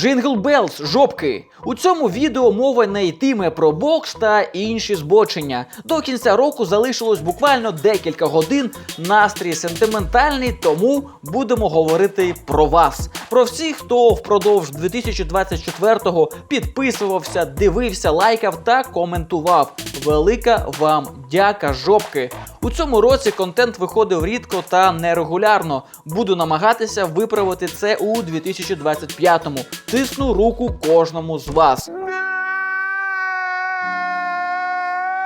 Джингл Белс, жопки. У цьому відео мова не йтиме про бокс та інші збочення. До кінця року залишилось буквально декілька годин. Настрій сентиментальний, тому будемо говорити про вас. Про всіх, хто впродовж 2024-го підписувався, дивився, лайкав та коментував. Велика вам дяка, жопки. У цьому році контент виходив рідко та нерегулярно. Буду намагатися виправити це у 2025-му. Тисну руку кожному з вас.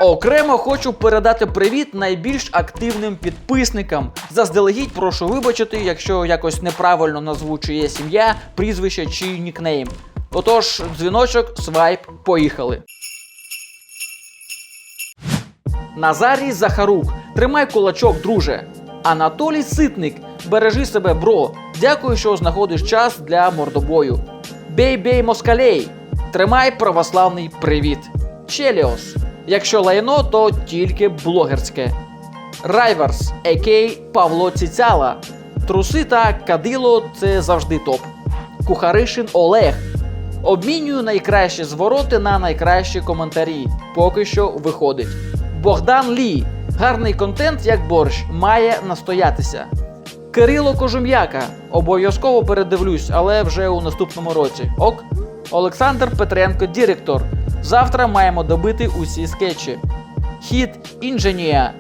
Окремо хочу передати привіт найбільш активним підписникам. Заздалегідь прошу вибачити, якщо якось неправильно назву чиє сім'я, прізвище чи нікнейм. Отож, дзвіночок, свайп, поїхали. Назарій Захарук, тримай кулачок, друже. Анатолій Ситник, бережи себе, бро. Дякую, що знаходиш час для мордобою. Бей-бей москалей, тримай православний привіт. Челіос. Якщо лайно, то тільки блогерське. Райверс, а.к. Павло Ціцяла. Труси та кадило це завжди топ. Кухаришин Олег. Обмінюю найкращі звороти на найкращі коментарі. Поки що виходить. Богдан Лі. Гарний контент, як борщ, має настоятися. Кирило Кожум'яка. Обов'язково передивлюсь, але вже у наступному році. Ок. Олександр Петренко, директор. Завтра маємо добити усі скетчі. Хід інженія.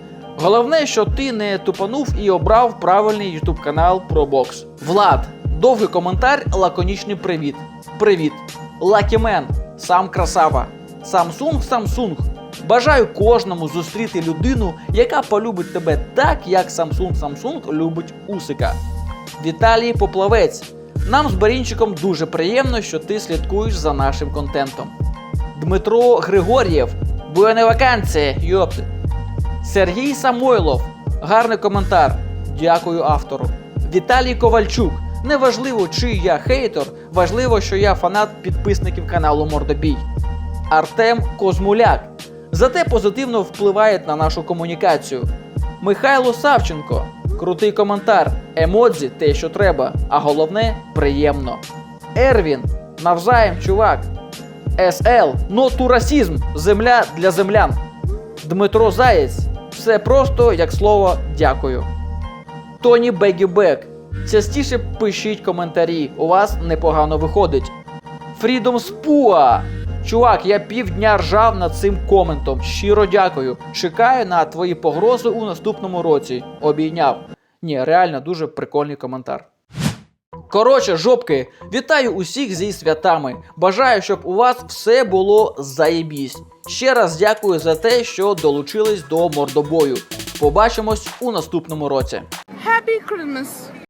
Головне, що ти не тупанув і обрав правильний ютуб канал про бокс. Влад. Довгий коментар, лаконічний привіт. Привіт. Лакімен. Сам красава. Samsung Samsung. Бажаю кожному зустріти людину, яка полюбить тебе так, як Samsung Samsung любить Усика. Віталій Поплавець. Нам з Барінчиком дуже приємно, що ти слідкуєш за нашим контентом. Дмитро Григор'єв. Буяне вакансія, йопти. Сергій Самойлов. Гарний коментар. Дякую автору. Віталій Ковальчук. Неважливо, чи я хейтер, важливо, що я фанат підписників каналу Мордобій. Артем Козмуляк. Зате позитивно впливає на нашу комунікацію. Михайло Савченко. Крутий коментар. Емодзі те, що треба, а головне приємно. Ервін. Навзаєм, чувак. СЛ. Ноту расізм. Земля для землян. Дмитро Заєць. Все просто як слово дякую. Тоні Бегібек. Частіше пишіть коментарі, у вас непогано виходить. Фрідом Спуа. Чувак, я півдня ржав над цим коментом. Щиро дякую. Чекаю на твої погрози у наступному році. Обійняв. Ні, реально дуже прикольний коментар. Коротше, жопки, вітаю усіх зі святами. Бажаю, щоб у вас все було заєбісь. Ще раз дякую за те, що долучились до мордобою. Побачимось у наступному році. Happy Christmas.